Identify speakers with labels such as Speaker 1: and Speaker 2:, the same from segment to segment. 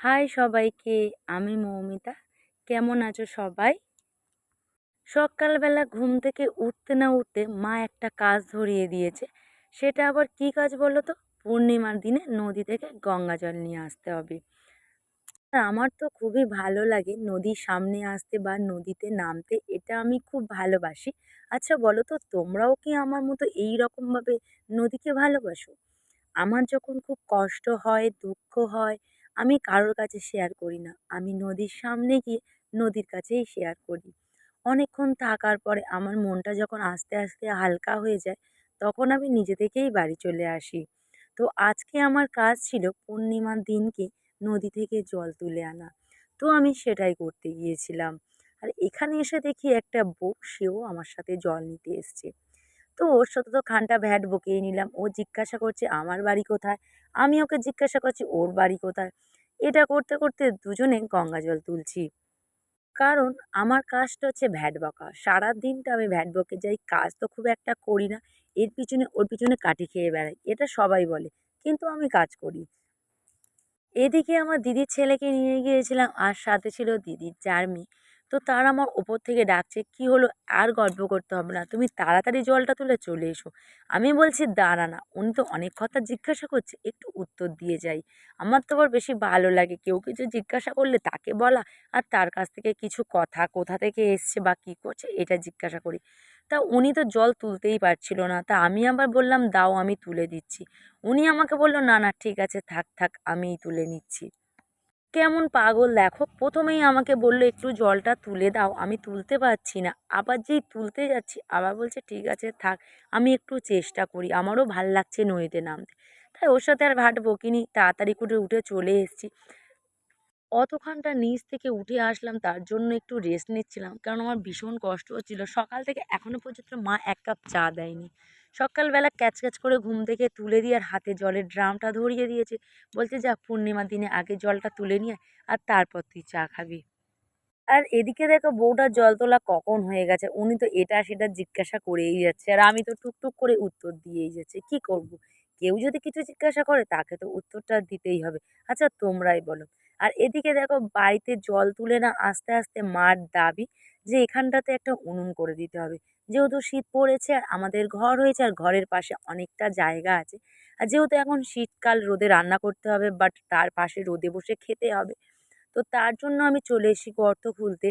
Speaker 1: High সবাইকে, আমি মৌমিতা। কেমন আছো সবাই? সকালবেলা ঘুম থেকে উঠতে না উঠতে মা একটা কাজ ধরিয়ে দিয়েছে। সেটা আবার কি কাজ বলো তো? পূর্ণিমার দিনে নদী থেকে গঙ্গা জল নিয়ে আসতে হবে। আমার তো খুবই ভালো লাগে নদীর সামনে আসতে বা নদীতে নামতে, এটা আমি খুব ভালোবাসি। আচ্ছা বলো তো, তোমরাও কি আমার মতো এই রকমভাবে নদীকে ভালোবাসো? আমার যখন খুব কষ্ট হয়, দুঃখ হয় আমি কারোর কাছে শেয়ার করি না। আমি নদীর সামনে গিয়ে নদীর কাছেই শেয়ার করি। অনেকক্ষণ থাকার পরে আমার মনটা যখন আস্তে আস্তে হালকা হয়ে যায়, তখন আমি নিজে থেকেই বাড়ি চলে আসি। তো আজকে আমার কাজ ছিল পূর্ণিমার দিনকে নদী থেকে জল তুলে আনা। তো আমি সেটাই করতে গিয়েছিলাম। আর এখানে এসে দেখি একটা বউ, সেও আমার সাথে জল নিতে এসছে। তো ওর সাথে তো খানটা ভ্যাট বকিয়ে নিলাম। ও জিজ্ঞাসা করছে, আমার বাড়ি কোথায়? আমি ওকে জিজ্ঞাসা করছি, ওর বাড়ি কোথায়? এটা করতে করতে দুজনে গঙ্গা জল তুলছি। কারণ আমার কাজটা হচ্ছে ভ্যাট বকা। সারা দিনটা আমি ভ্যাট বকে যাই, কাজ তো খুব একটা করি না। এর পিছনে, ওর পিছনে কাটি খেয়ে বেড়াই, এটা সবাই বলে। কিন্তু আমি কাজ করি। এদিকে আমার দিদির ছেলেকে নিয়ে গিয়েছিলাম, আর সাথে ছিল দিদির চার মেয়ে তো তারা আমার ওপর থেকে ডাকছে, কি হলো? আর গল্প করতে হবে না। তুমি তাড়াতাড়ি জলটা তুলে চলে এসো। আমি বলছি, দাঁড়া না। উনি তো অনেক কথা জিজ্ঞাসা করছে, একটু উত্তর দিয়ে যাই। আমার তো আবার বেশি ভালো লাগে, কেউ কিছু জিজ্ঞাসা করলে তাকে বলা আর তার কাছ থেকে কিছু কথা কোথা থেকে এসছে বা কী করছে এটা জিজ্ঞাসা করি। তা উনি তো জল তুলতেই পারছিল না। তা আমি আবার বললাম, দাও, আমি তুলে দিচ্ছি। উনি আমাকে বলল, না না, ঠিক আছে, থাক থাক, আমিই তুলে নিচ্ছি। কেমন পাগল দেখো। প্রথমেই আমাকে বলল, একটু জলটা তুলে দাও, আমি তুলতে পারছি না। আবার যেই তুলতে যাচ্ছি, আবার বলছে, ঠিক আছে, থাক, আমি একটু চেষ্টা করি। আমারও ভালো লাগছে নদীতে নামতে। তাই ওর সাথে আর ভাট বকিনি, তাড়াতাড়ি করে উঠে চলে এসেছি। অতখানটা নিচ থেকে উঠে আসলাম, তার জন্য একটু রেস্ট নিচ্ছিলাম, কারণ আমার ভীষণ কষ্ট হচ্ছিল। সকাল থেকে এখনও পর্যন্ত মা এক কাপ চা দেয়নি। সকালবেলা ক্যাচ ক্যাচ করে ঘুম থেকে তুলে দিয়ে আর হাতে জলের ড্রামটা ধরিয়ে দিয়েছে। বলছে, যা, পূর্ণিমার দিনে আগে জলটা তুলে নিয়ে আর তারপর তুই চা খাবি। আর এদিকে দেখো বউটার জল তোলা কখন হয়ে গেছে? উনি তো এটা সেটা জিজ্ঞাসা করেই যাচ্ছে, আর আমি তো টুকটুক করে উত্তর দিয়েই যাচ্ছি। কি করব। কেউ যদি কিছু জিজ্ঞাসা করে, তাকে তো উত্তরটা দিতেই হবে। আচ্ছা তোমরাই বলো। আর এদিকে দেখো, বাড়িতে জল তুলে না, আস্তে আস্তে মার দাবি যে এখানটাতে একটা উনুন করে দিতে হবে। যেহেতু শীত পড়েছে আর আমাদের ঘর হয়েছে আর ঘরের পাশে অনেকটা জায়গা আছে। আর যেহেতু এখন শীতকাল, রোদে রান্না করতে হবে বাট তার পাশে রোদে বসে খেতে হবে। তো তার জন্য আমি চলে এসেছি গর্ত খুলতে।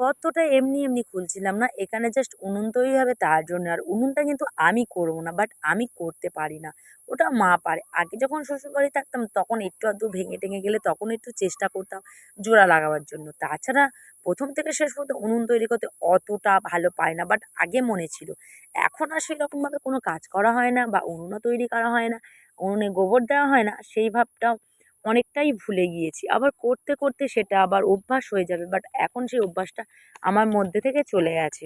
Speaker 1: গর্তটা এমনি এমনি খুলছিলাম না। এখানে জাস্ট উনুন তৈরি হবে তার জন্য। আর উনুনটা কিন্তু আমি করব না বাট আমি করতে পারি না। ওটা মা পারে। আগে যখন শ্বশুরবাড়ি থাকতাম, তখন একটু আধটু ভেঙে টেঙে গেলে তখন একটু চেষ্টা করতাম জোড়া লাগাবার জন্য। তাছাড়া প্রথম থেকে শেষ পর্যন্ত উনুন তৈরি করতে অতটা ভালো পায় না বাট আগে মনে ছিল। এখন আর সেরকমভাবে কোনো কাজ করা হয় না বা উনুনও তৈরি করা হয় না, উনুনে গোবর দেওয়া হয় না। সেই ভাবটাও অনেকটাই ভুলে গিয়েছি। আবার করতে করতে সেটা আবার অভ্যাস হয়ে যাবে। বাট এখন সেই অভ্যাসটা আমার মধ্যে থেকে চলে গেছে।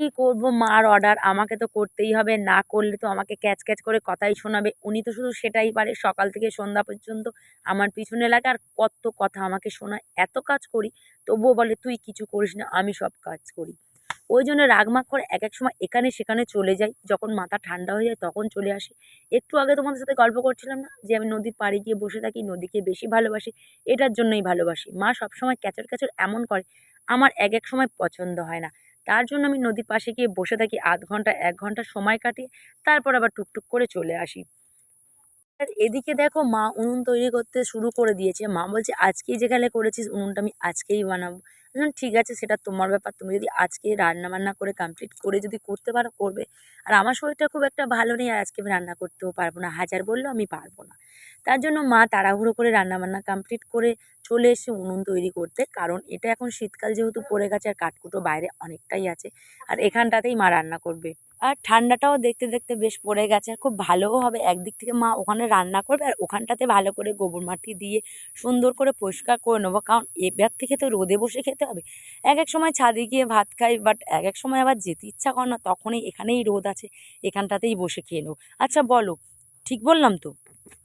Speaker 1: কী করব? মার অর্ডার আমাকে তো করতেই হবে। না করলে তো আমাকে ক্যাচ ক্যাচ করে কথাই শোনাবে। উনি তো শুধু সেটাই পারে। সকাল থেকে সন্ধ্যা পর্যন্ত আমার পিছনে লাগে আর কত কথা আমাকে শোনায়। এত কাজ করি, তবুও বলে, তুই কিছু করিস না, আমি সব কাজ করি। ওই জন্য রাগমাগ করে এক এক সময় এখানে সেখানে চলে যাই। যখন মাথা ঠান্ডা হয়ে যায় তখন চলে আসি। একটু আগে তোমাদের সাথে গল্প করছিলাম না যে আমি নদীর পাড়ে গিয়ে বসে থাকি, নদীকে বেশি ভালোবাসি, এটার জন্যই ভালোবাসি। মা সবসময় ক্যাচর ক্যাচর এমন করে, আমার এক এক সময় পছন্দ হয় না। তার জন্য আমি নদীর পাশে গিয়ে বসে থাকি আধ ঘণ্টা, এক ঘণ্টা সময় কাটিয়ে, তারপর আবার টুকটুক করে চলে আসি। এদিকে দেখো মা উনুন তৈরি করতে শুরু করে দিয়েছে। মা বলছে, আজকেই যেখানে করেছিস উনুনটা আমি আজকেই বানাবো। বললাম, ঠিক আছে, সেটা তোমার ব্যাপার। তুমি যদি আজকে রান্না বান্না করে কমপ্লিট করে যদি করতে পারো, করবে। আর আমার শরীরটা খুব একটা ভালো নেই, আর আজকে আমি রান্না করতেও পারব না। হাজার বললেও আমি পারব না। তার জন্য মা তাড়াহুড়ো করে রান্নাবান্না কমপ্লিট করে চলে এসে উনুন তৈরি করতে। কারণ এটা এখন শীতকাল যেহেতু পড়ে গেছে, আর কাঠকুটো বাইরে অনেকটাই আছে। আর এখানটাতেই মা রান্না করবে। আর ঠান্ডাটাও দেখতে দেখতে বেশ পড়ে গেছে। আর খুব ভালোও হবে। একদিক থেকে মা ওখানে রান্না করবে, আর ওখানটাতে ভালো করে গোবর মাটি দিয়ে সুন্দর করে পরিষ্কার করে নেব। কারণ এবার থেকে তো রোদে বসে খেতে হবে। এক এক সময় ছাদে গিয়ে ভাত খাই বাট এক এক সময় আবার যেতে ইচ্ছা কর না, তখনই এখানেই রোদ আছে, এখানটাতেই বসে খেয়ে নেব। আচ্ছা বলো, ঠিক বললাম তো?